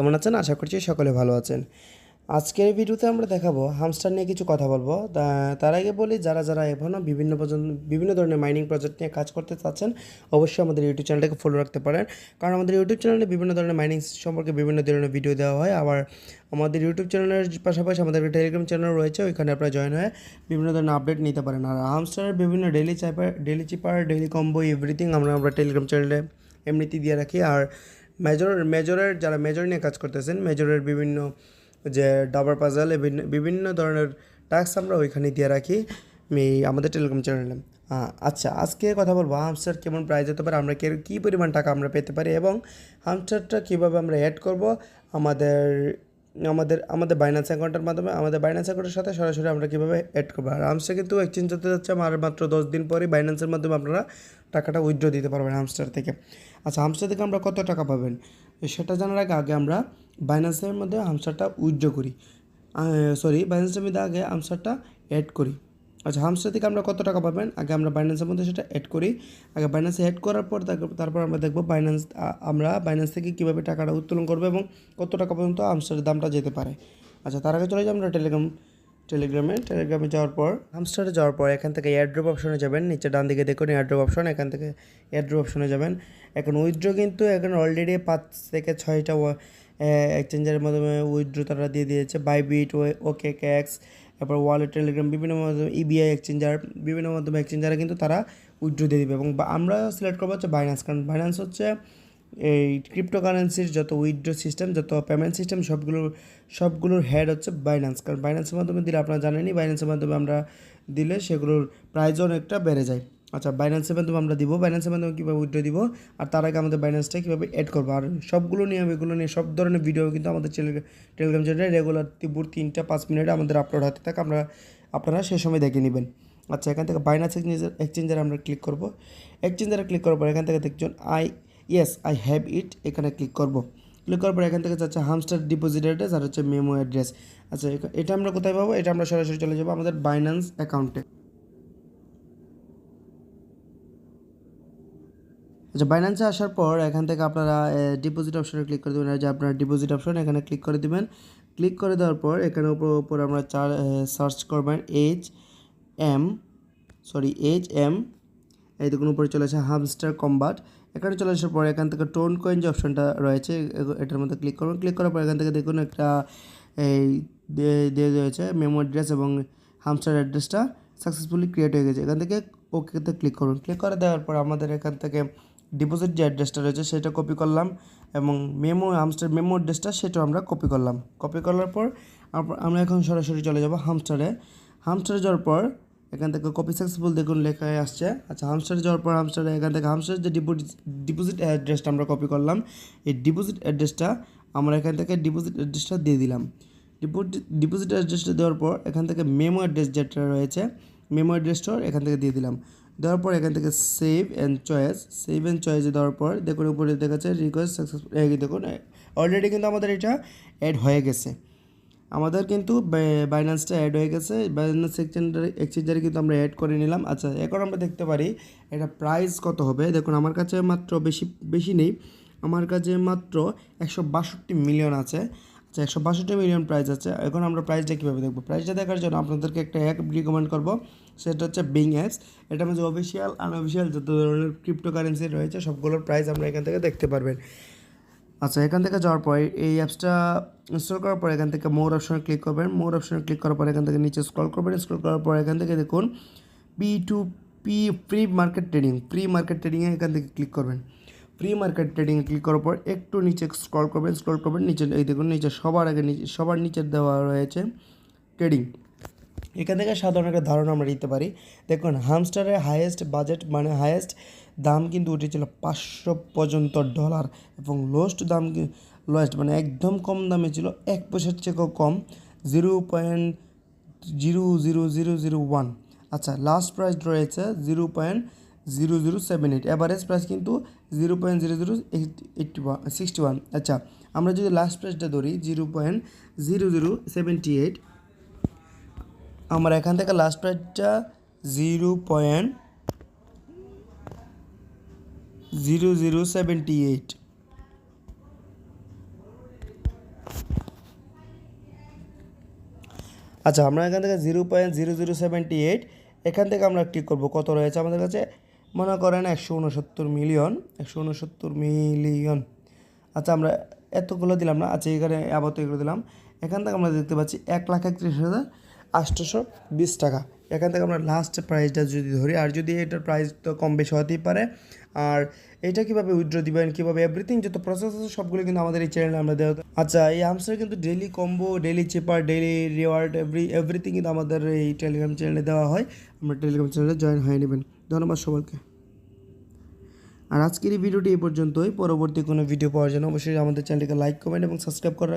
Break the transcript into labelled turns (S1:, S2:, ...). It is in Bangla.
S1: কেমন আছেন? আশা করছি সকলে ভালো আছেন। আজকের ভিডিওতে আমরা দেখাবো হামস্টার নিয়ে কিছু কথা বলব। তার আগে বলি, যারা যারা এখনও বিভিন্ন বিভিন্ন ধরনের মাইনিং প্রজেক্ট নিয়ে কাজ করতে চাচ্ছেন, অবশ্যই আমাদের ইউটিউব চ্যানেলটাকে ফলো রাখতে পারেন। কারণ আমাদের ইউটিউব চ্যানেলে বিভিন্ন ধরনের মাইনিং সম্পর্কে বিভিন্ন ধরনের ভিডিও দেওয়া হয়। আবার আমাদের ইউটিউব চ্যানেলের পাশাপাশি আমাদের টেলিগ্রাম চ্যানেল রয়েছে, ওইখানে আপনারা জয়েন হয়ে বিভিন্ন ধরনের আপডেট নিতে পারেন। আর হামস্টারের বিভিন্ন daily cipher daily cipher daily combo everything আমরা আমরা টেলিগ্রাম চ্যানেলে এমনিতেই দিয়ে রাখি। আর মেজর মেজরের যারা মেজর নিয়ে কাজ করতেছেন মেজরের বিভিন্ন যে ডাবার পাজাল বিভিন্ন ধরনের টাস্ক আমরা ওইখানে দিয়ে রাখি। এই আমাদের টেলিগ্রাম চ্যানেলে আচ্ছা আজকে কথা বলব হামস্টার কেমন প্রাইজ হতে পারে, আমরা কী পরিমাণ টাকা আমরা পেতে পারি এবং হামস্টারটা কীভাবে আমরা অ্যাড করব, আমাদের আমাদের আমাদের বাইন্যান্স অ্যাকাউন্টের মাধ্যমে, আমাদের বাইন্যান্স অ্যাকাউন্টের সাথে সরাসরি আমরা কীভাবে অ্যাড করব? আর হামস্টার কিন্তু এক্সচেঞ্জ হতে যাচ্ছে আমার মাত্র দশ দিন পরে বাইন্যান্সের মাধ্যমে আপনারা টাকাটা উইথড্র দিতে পারবেন হামস্টার থেকে। আচ্ছা হামস্টার থেকে আমরা কত টাকা পাবেন? সেটা জানার আগে আগে আমরা বাইন্যান্সের মধ্যে হামস্টারটা উইথড্র করি। সরি বাইন্যান্সের মধ্যে আগে হামস্টারটা অ্যাড করি। আচ্ছা হামস্টার থেকে আমরা কত টাকা পাবেন? আগে আমরা বাইন্যান্সের মধ্যে সেটা অ্যাড করি। আগে বাইন্যান্সে অ্যাড করার পর তারপর- আমরা দেখব বাইন্যান্স আমরা বাইন্যান্স থেকে কীভাবে টাকাটা উত্তোলন করব এবং কত টাকা পর্যন্ত হামস্টারের দামটা যেতে পারে। আচ্ছা তার আগে চলে যাই আমরা টেলিগ্রাম টেলিগ্রামে টেলিগ্রামে যাওয়ার পর হামস্টারে যাওয়ার পর এখান থেকে এয়ারড্রপ অপশনে যাবেন। নিচে ডান দিকে দেখুন এয়ারড্রপ অপশন এখান থেকে এয়ারড্রপ অপশনে যাবেন। এখন উইথড্র কিন্তু এখন অলরেডি পাঁচ থেকে ছয়টা এক্সচেঞ্জের মাধ্যমে উইথড্র তারা দিয়ে দিয়েছে। বাইবিট ওকে ক্যাক্স তারপর ওয়ালেট টেলিগ্রাম বিভিন্ন মাধ্যমে ইবিআই এক্সচেঞ্জার বিভিন্ন মাধ্যমে এক্সচেঞ্জারে কিন্তু তারা উইথড্র দিয়ে দেবে। এবং আমরা সিলেক্ট করব হচ্ছে বাইন্যান্স কারণ বাইন্যান্স হচ্ছে এই ক্রিপ্টোকারেন্সির যত উইথড্র সিস্টেম যত পেমেন্ট সিস্টেম সবগুলোর সবগুলোর হেড হচ্ছে বাইন্যান্স কারণ বাইন্যান্সের মাধ্যমে দিলে আপনারা জানেনি বাইন্যান্সের মাধ্যমে আমরা দিলে সেগুলোর প্রাইজও অনেকটা বেড়ে যায়। আচ্ছা বাইন্যান্সের মাধ্যমে আমরা দিব। বাইন্যান্সের মাধ্যমে কীভাবে উইথড্র দিব? আর তার আগে আমাদের বাইন্যান্সটা কীভাবে অ্যাড করব? আর সবগুলো নিয়ে এগুলো নিয়ে সব ধরনের ভিডিও কিন্তু আমাদের টেলিগ্রাম চ্যানেলে রেগুলার তিপুর তিনটা পাঁচ মিনিটে আমাদের আপলোড হতে থাকে। আমরা, আপনারা সে সময় দেখে নেবেন। আচ্ছা এখান থেকে বাইনান্স এক্সচেঞ্জার এক্সচেঞ্জারে আমরা ক্লিক করব। এক্সচেঞ্জারে ক্লিক করার পর এখান থেকে দেখছেন I yes I have it এখানে ক্লিক করব। ক্লিক করার পর এখান থেকে যাচ্ছে হামস্টার ডিপোজিট অ্যাড্রেস আর হচ্ছে মেমো অ্যাড্রেস আচ্ছা এটা আমরা কোথায় পাবো? এটা আমরা সরাসরি চলে যাব আমাদের বাইন্যান্স অ্যাকাউন্টে আচ্ছা বাইন্যান্সে আসার পর এখান থেকে আপনারা ডিপোজিট অপশনে ক্লিক করে দেবেন। যে আপনার ডিপোজিট অপশন এখানে ক্লিক করে দিবেন। ক্লিক করে দেওয়ার পর এখানে উপর উপর আমরা চার সার্চ করবেন H M sorry H M এই দেখুন, উপরে চলে আসে হামস্টার কম্বাট এখানে চলে আসার পর এখান থেকে টোন কয়েন যে অপশনটা রয়েছে এটার মধ্যে ক্লিক করবেন। ক্লিক করার পর এখান থেকে দেখুন একটা, এই দিয়ে রয়েছে মেমো অ্যাড্রেস এবং হামস্টার অ্যাড্রেসটা সাকসেসফুলি ক্রিয়েট হয়ে গেছে। এখান থেকে ওকেতে ক্লিক করুন। ক্লিক করে দেওয়ার পর আমাদের এখান থেকে ডিপোজিট যে অ্যাড্রেসটা রয়েছে সেটা কপি করলাম এবং মেমো হামস্টার মেমো অ্যাড্রেসটা সেটাও আমরা কপি করলাম। কপি করার পর আমরা এখন সরাসরি চলে যাব হামস্টারে হামস্টারে যাওয়ার পর এখান থেকে কপি সাকসেসফুল দেখুন লেখায় আসছে। আচ্ছা হামস্টারে যাওয়ার পর হামস্টারে এখান থেকে হামস্টারের যে ডিপোজিট ডিপোজিট অ্যাড্রেসটা আমরা কপি করলাম, এই ডিপোজিট অ্যাড্রেসটা আমরা এখান থেকে ডিপোজিট অ্যাড্রেসটা দিয়ে দিলাম। ডিপোজিট ডিপোজিট অ্যাড্রেসটা দেওয়ার পর এখান থেকে মেমো অ্যাড্রেস যেটা রয়েছে মেমো অ্যাড্রেসটা এখান থেকে দিয়ে দিলাম। দেওয়ার পর এখান থেকে save and choice save and চয়েসে দেওয়ার পর দেখুন উপরে দেখাচ্ছে রিকোয়েস্ট সাকসেসফুল দেখুন অলরেডি কিন্তু আমাদের এটা অ্যাড হয়ে গেছে। আমাদের কিন্তু বাইন্যান্সটা অ্যাড হয়ে গেছে। বাইন্যান্স এক্সচেঞ্জারে এক্সচেঞ্জারে কিন্তু আমরা অ্যাড করে নিলাম। আচ্ছা এখন আমরা দেখতে পারি এটা প্রাইস কত হবে? দেখুন, আমার কাছে মাত্র বেশি বেশি নেই। আমার কাছে মাত্র একশো বাষট্টি মিলিয়ন আছে। আচ্ছা একশো বাষট্টি মিলিয়ন প্রাইস আছে, এখন আমরা প্রাইসটা কীভাবে দেখব? প্রাইসটা দেখার জন্য আপনাদেরকে একটা অ্যাপ রিকমেন্ড করব, সেটা হচ্ছে বিং অ্যাপস এটা মধ্যে অফিসিয়াল আনঅফিসিয়াল যত ধরনের ক্রিপ্টো কারেন্সি রয়েছে, সবগুলোর প্রাইস আমরা এখান থেকে দেখতে পারবেন। আচ্ছা এখান থেকে যাওয়ার পর, এই অ্যাপসটা ইনস্টল করার পর এখান থেকে মোর অপশনে ক্লিক করবেন। মোর অপশনে ক্লিক করার পর এখান থেকে নিচে স্ক্রল করবেন। স্ক্রল করার পর এখান থেকে দেখুন P to P pre market trading pre market ট্রেডিংয়ে এখান থেকে ক্লিক করবেন। ফ্রি মার্কেট ট্রেডিংয়ে ক্লিক করার পর একটু নিচে স্ক্রল করবেন স্ক্রল করবেন, নিচে, এই দেখুন নিচে সবার আগে নিচে, সবার নিচে দেওয়া রয়েছে ট্রেডিং এখান থেকে সাধারণ একটা ধারণা আমরা দিতে পারি। দেখুন হামস্টারের হাইয়েস্ট বাজেট মানে হাইয়েস্ট দাম কিন্তু উঠেছিল পাঁচশো পর্যন্ত ডলার এবং লোয়েস্ট দাম লোয়েস্ট মানে একদম কম দামে ছিল, এক পয়সার চেয়েও কম zero point zero zero zero zero one আচ্ছা লাস্ট প্রাইস রয়েছে zero point zero zero seven eight. Average price কিন্তু zero point zero zero eighty one sixty one আচ্ছা আমরা যদি লাস্ট প্রাইসটা ধরি, zero point zero zero seventy eight. আমরা এখান থেকে লাস্ট প্রাইসটা zero point zero zero seventy eight. আচ্ছা আমরা এখান থেকে zero point zero zero seventy eight, এখান থেকে আমরা ক্লিক করব। কত রয়েছে আমাদের কাছে? মনে করেন একশো উনসত্তর মিলিয়ন, একশো উনসত্তর মিলিয়ন। আচ্ছা আমরা এতগুলো দিলাম না আচ্ছা এখানে আপাতত এগুলো দিলাম। এখান থেকে আমরা দেখতে পাচ্ছি এক লাখ একত্রিশ হাজার আটশোশো বিশ টাকা। এখান থেকে আমরা লাস্ট প্রাইসটা যদি ধরি, আর যদি এটার প্রাইস তো কম বেশি হতেই পারে, আর এটা কীভাবে উইথড্র দিবেন, কীভাবে এভরিথিং যত প্রসেস আছে, সবগুলো কিন্তু আমাদের এই চ্যানেলে আমরা দেওয়া আচ্ছা এই আমসের কিন্তু daily combo daily cipher daily reward every everything কিন্তু আমাদের এই টেলিগ্রাম চ্যানেলে দেওয়া হয়। আমরা টেলিগ্রাম চ্যানেলে জয়েন হয়ে নেবেন। ধন্যবাদ সবাইকে। আর আজকের এই ভিডিওটি এই পর্যন্তই। পরবর্তী কোনো ভিডিও পাওয়ার জন্য অবশ্যই আমাদের চ্যানেলটিকে লাইক কমেন্ট এবং সাবস্ক্রাইব করার